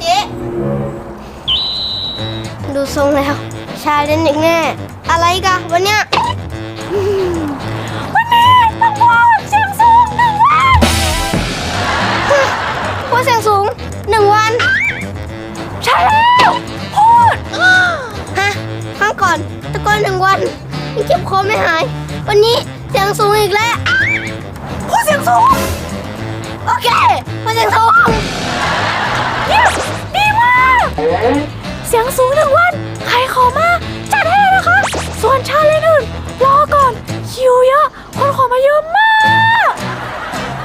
เจ๊ ดูทรงแล้ว ชาเลนอีกแน่ อะไรกันวันเนี้ยวันนี้ต้องพูดเสียงสูงหนึ่งวันพูดเสียงสูงหนึ่งวัน ใช่แล้วพูด ฮะครั้งก่อนตะโกนหนึ่งวันยังเจ็บคอไม่หาย วันนี้เสียงสูงอีกแล้วพูดเสียงสูง โอเคพูดเสียงสูงเยี่ยมดีมาก เสียงสูงหนึ่งวันใครขอมา จัดให้นะคะ ส่วนชาเลนจ์อื่นรอก่อน คิวเยอะ คนขอมาเยอะมาก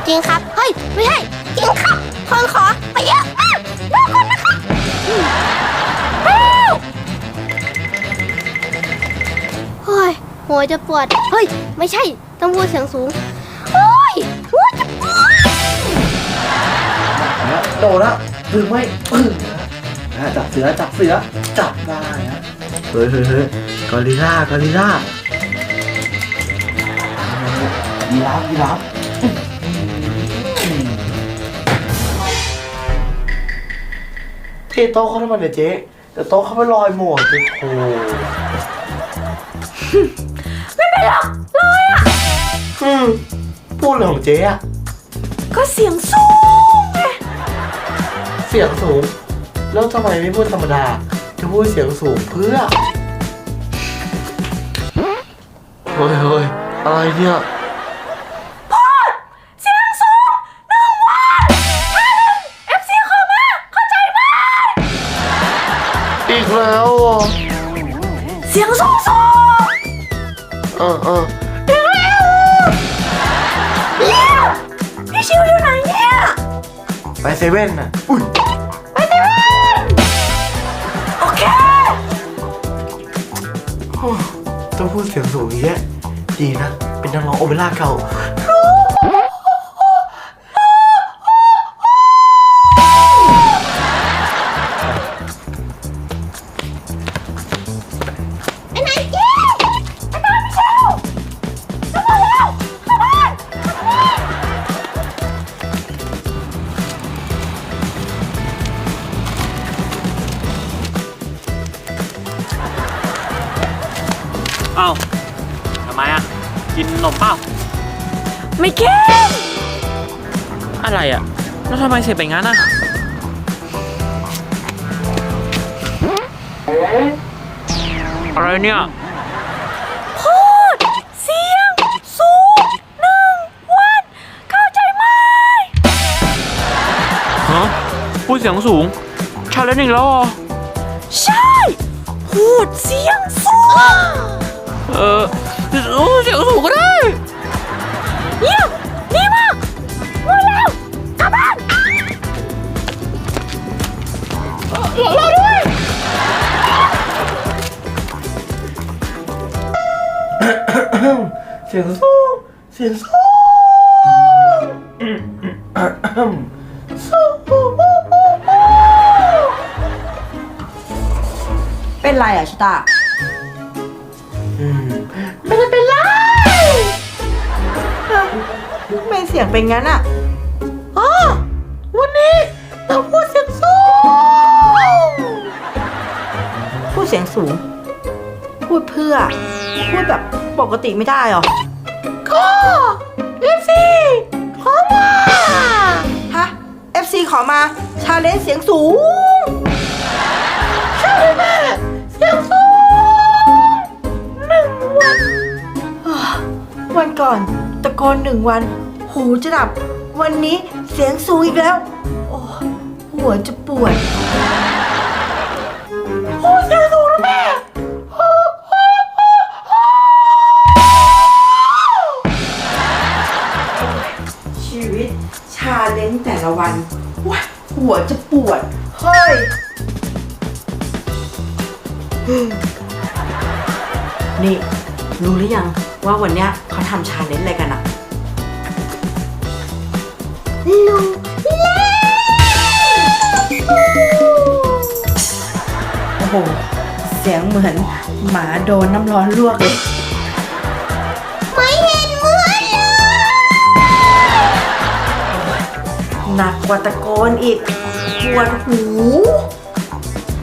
จริงครับ เฮ้ย ไม่ใช่จริงครับ คนขอมาเยอะมากรอก่อนนะครับอืมเร็วเฮ้ย หัวจะปวด เฮ้ย ไม่ใช่ต้องพูดเสียงสูงเฮ้ยหัวจะปวดนะโดนละปึ้งไม่ปึ้ง จับเสือจับเสือจับได้นะเฮ้ยเฮ้ยเฮ้ยกอริลล่ากอริลล่ายีราฟยีราฟเทโต๊ะเขาทำไมเนี่ยเจ๊แต่โต๊ะเขาไม่ลอยหมดเลยโอ้ไม่เป็นหรอกลอยอะอืมพูดเลยของเจ๊อะก็เสียงสูงไงเสียงสูง แล้วทำไมไม่พูดธรรมดา จะพูดเสียงสูงเพื่อเฮ้ยเฮ้ยอะไรเนี่ยเสียงสูงหนึ่งวันถ้าหนึ่งเอฟซีขอมาเข้าใจไหมอีกแล้วอะเสียงสูงสูงเออเออเร็วเร็วเร็วพี่ชิวอยู่ไหนเนี่ยไปเซเว่นน่ะอุ้ย เสียงสูงอย่างเงี้ยดีนะ เป็นนักร้องโอเปร่าเก่า กินขนมเปล่าไม่เก่งอะไรอะ แล้วทำไมเสร็จไปงั้นอะ อะไรเนี่ย พูด เสียง สูงหนึ่งวัน เข้าใจไหมฮะ พูดเสียงสูง ชาเลนจ์อีกแล้วเหรอ ใช่ พูดเสียงสูง เออ โอ้เสียงสูงก็ได้เยี่ยมดีมากหมดแล้วกลับบ้านรอด้วยเสียงสูงเสียงสูงสูงเป็นไรอะชิตาอืมไม่ ทำไมเสียงเป็นงั้นอะอ๋อวันนี้เราพูดเสียงสูง พูดเสียงสูง พูดเพื่อ พูดแบบปกติไม่ได้หรอ ก็เอฟซีขอมา ฮะ FC ขอมา ชาเลนจ์เสียงสูง ใช่แม่เสียงสูงหนึ่งวัน วันก่อนตะโกนหนึ่งวัน หูจะดับ วันนี้เสียงสูงอีกแล้ว โอ้หัวจะปวดโอ้เสียงสูงแล้วแม่ชีวิตชาเลนจ์แต่ละวันว้าหัวจะปวด เฮ้ย นี่ รู้หรือยังว่าวันเนี้ยเขาทำชาเลนจ์อะไรกันอะ ลุงเล่โอ้โห เสียงเหมือนหมาโดนน้ำร้อนลวกเลย ไม่เห็นเหมือนเลยงหนักกว่าตะโกนอีกปวดหู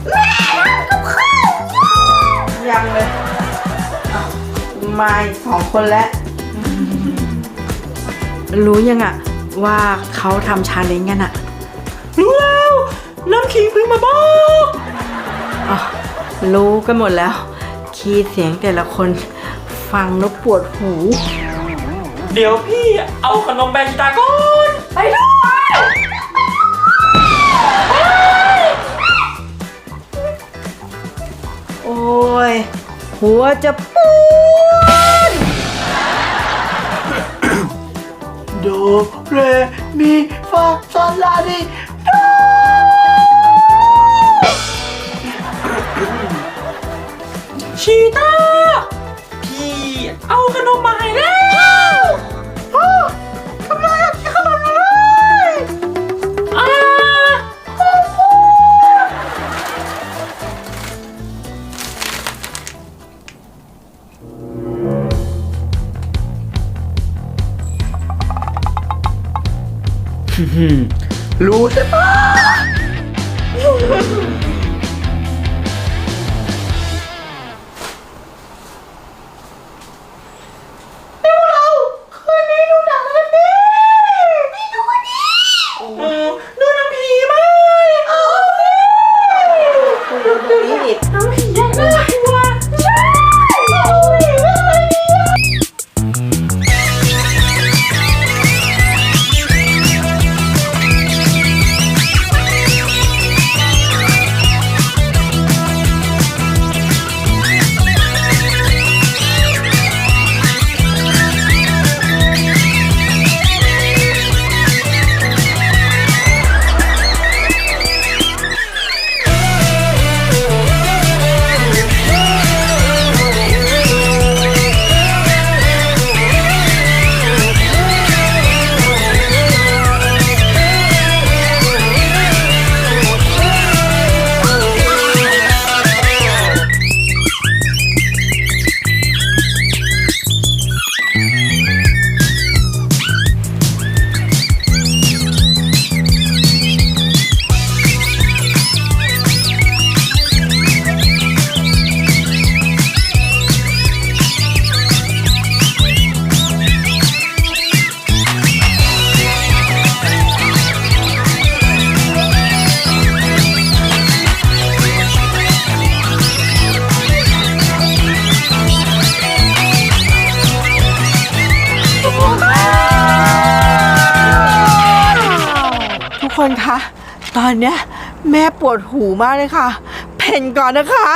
แม่ทำกับข้าวยังเลยอ้าวมาอีกสองคนแล้ว รู้ยังอะ ว่าเขาทำชาเลนจ์กันอะรู้แล้วน้ำขิงเพิ่งมาบอกอ๋อรู้กันหมดแล้ว คีย์เสียงแต่ละคนฟังแล้วปวดหู เดี๋ยวพี่เอาขนมแบนชิตาก่อนไปด้วยโอ้ยหัวจะปวด โดเรมีฟา รู้ใช่ปะ ตอนเนี้ยแม่ปวดหูมากเลยค่ะ เพ่นก่อนนะคะ